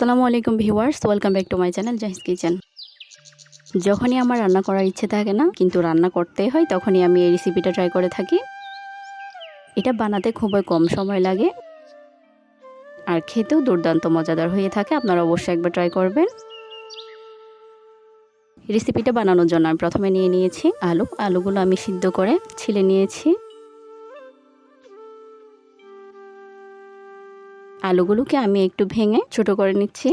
আসসালামু আলাইকুম viewers, welcome back to my channel Jahiz kitchen. যখনই আমার রান্না করার ইচ্ছে থাকে না, কিন্তু রান্না করতেই হয়, তখনই আমি এই রেসিপিটা ট্রাই করে থাকি। এটা বানাতে খুবই কম সময় লাগে, আর খেতেও দুর্দান্ত মজাদার হয়ে থাকে, আপনারা অবশ্যই একবার ট্রাই করবেন। রেসিপিটা বানানোর জন্য আমি প্রথমে নিয়ে নিয়েছি আলু। আলুগুলো আমি সিদ্ধ করে ছিলে নিয়েছি। আলুগুলোকে আমি একটু ভেঙে ছোট করে নিচ্ছি।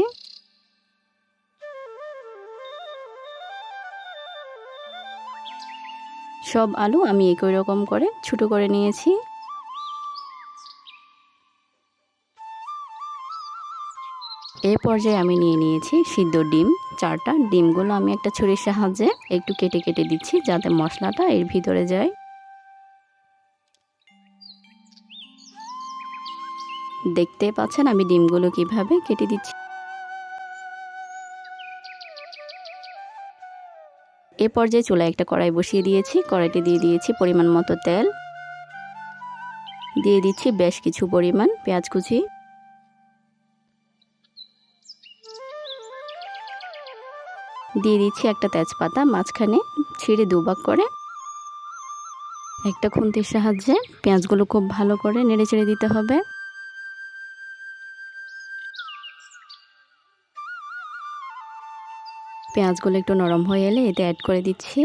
সব আলু আমি একই রকম করে ছোট করে নিয়েছি। এই পর্যায়ে আমি নিয়ে নিয়েছি সিদ্ধ ডিম। চারটা ডিমগুলো আমি একটা ছুরির সাহায্যে একটু কেটে কেটে দিচ্ছি যাতে মশলাটা এর ভিতরে যায়। দেখতে পাচ্ছেন আমি ডিমগুলো কীভাবে কেটে দিচ্ছি। এ পর্যায়ে চুলায় একটা কড়াই বসিয়ে দিয়েছি। কড়াইতে দিয়ে দিয়েছি পরিমাণ মতো তেল। দিয়ে দিচ্ছি বেশ কিছু পরিমাণ পেঁয়াজ কুচি। দিয়ে দিচ্ছি একটা তেজপাতা, মাঝখানে ছিঁড়ে দুবাক করে। একটা খুন্তির সাহায্যে পেঁয়াজগুলো খুব ভালো করে নেড়ে চেড়ে দিতে হবে। পেঁয়াজগুলো একটু নরম হয়ে এলে এতে অ্যাড করে দিচ্ছি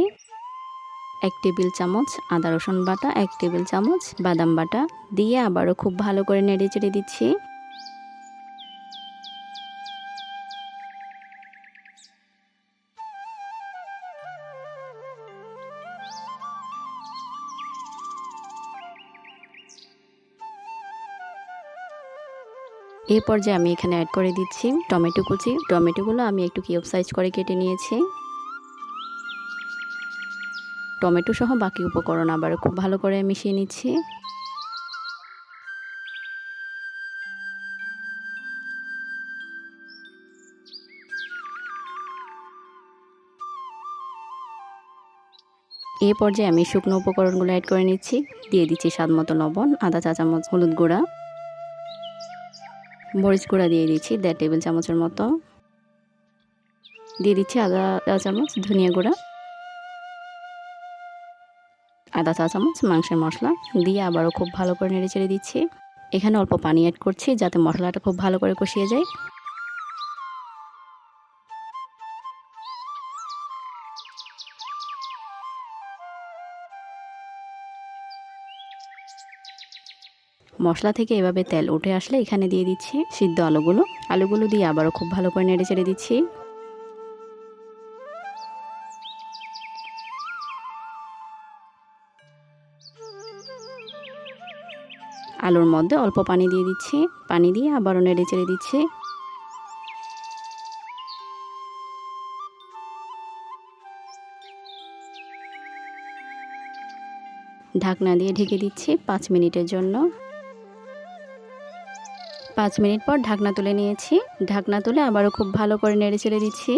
এক টেবিল চামচ আদা রসুন বাটা, এক টেবিল চামচ বাদাম বাটা দিয়ে আবারও খুব ভালো করে নেড়ে চেড়ে দিচ্ছি। এই পর্যায়ে আমি এখানে অ্যাড করে দিচ্ছি টমেটো কুচি, টমেটোগুলো আমি একটু কিউব সাইজ করে কেটে নিয়েছি। টমেটো সহ বাকি উপকরণ আবার খুব ভালো করে মিশিয়ে নিচ্ছি। এই পর্যায়ে আমি শুকনো উপকরণগুলো অ্যাড করে নিচ্ছি, দিয়ে দিচ্ছি স্বাদ মতো লবণ, আদা চা চামচ হলুদ গুঁড়া। মরিচ গুঁড়া দিয়ে দিচ্ছি, দেড় টেবিল চামচের মতো। দিয়ে দিচ্ছি আদা চা চামচ, ধনিয়া গুঁড়া। আদা চা চামচ, মাংসের মশলা। দিয়ে আবারও খুব ভালো করে নেড়ে চেড়ে দিচ্ছি। এখানে অল্প পানি অ্যাড করছি যাতে মশলাটা খুব ভালো করে কষিয়ে যায়। মশলা থেকে এভাবে তেল উঠে আসলে এখানে দিয়ে দিচ্ছি সিদ্ধ আলুগুলো। আলুগুলো দিয়ে আবারও খুব ভালো করে নেড়ে চেড়ে দিচ্ছি। আলুর মধ্যে অল্প পানি দিয়ে দিচ্ছি। পানি দিয়ে আবারও নেড়ে চেড়ে দিচ্ছি। ঢাকনা দিয়ে ঢেকে দিচ্ছি পাঁচ মিনিটের জন্য। পাঁচ মিনিট পর ঢাকনা তুলে নিয়েছি। ঢাকনা তুলে আবারও খুব ভালো করে নেড়ে চেড়ে দিচ্ছি।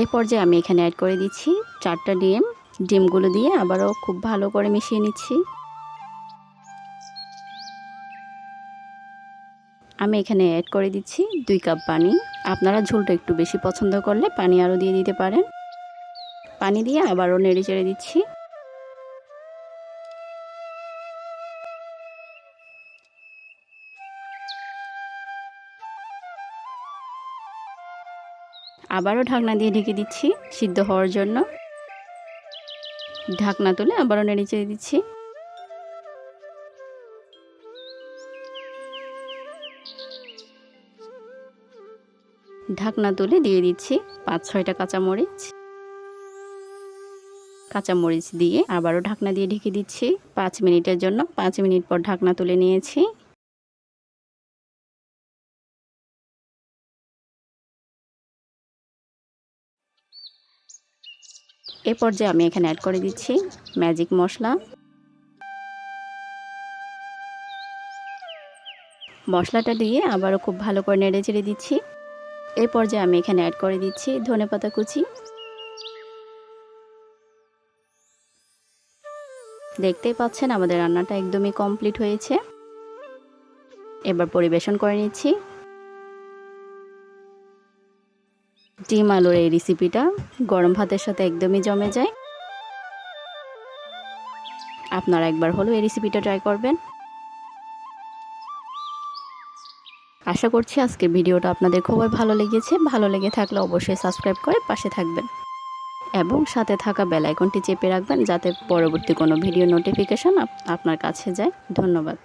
এই পর্যায়ে আমি এখানে অ্যাড করে দিচ্ছি চারটা ডিম। ডিমগুলো দিয়ে আবারও খুব ভালো করে মিশিয়ে নিচ্ছি। আমি এখানে অ্যাড করে দিচ্ছি দুই কাপ পানি। আপনারা ঝোলটা একটু বেশি পছন্দ করলে পানি আরও দিয়ে দিতে পারেন। পানি দিয়ে আবারও নেড়ে চেড়ে দিচ্ছি। আবারও ঢাকনা দিয়ে ঢেকে দিচ্ছি সিদ্ধ হওয়ার জন্য। ঢাকনা তুলে আবারও নেড়ে চেড়ে দিচ্ছি। ঢাকনা তুলে দিয়ে দিচ্ছি পাঁচ ছয়টা কাঁচামরিচ। কাঁচামরিচ দিয়ে আবারও ঢাকনা দিয়ে ঢেকে দিচ্ছি। পাঁচ মিনিটের জন্য, পাঁচ মিনিট পর ঢাকনা তুলে নিয়েছি। এ পর্যায়ে আমি এখানে অ্যাড করে দিচ্ছি ম্যাজিক মশলা। মশলাটা দিয়ে আবারও খুব ভালো করে নেড়ে চেড়ে দিচ্ছি। এই পর্যায়ে আমি এখানে অ্যাড করে দিচ্ছি ধনেপাতা কুচি। দেখতেই পাচ্ছেন আমাদের রান্নাটা একদমই কমপ্লিট হয়েছে। এবার পরিবেশন করে নিচ্ছি। ডিম আলুর এই রেসিপিটা গরম ভাতের সাথে একদমই জমে যায়। আপনারা একবার হলেও এই রেসিপিটা ট্রাই করবেন। আশা করছি আজকের ভিডিওটা আপনাদের খুবই ভালো লেগেছে। ভালো লেগে থাকলে অবশ্যই সাবস্ক্রাইব করে পাশে থাকবেন। এবং সাথে থাকা বেল আইকনটি চেপে রাখবেন যাতে পরবর্তী কোনো ভিডিও নোটিফিকেশন আপনার কাছে যায়। ধন্যবাদ।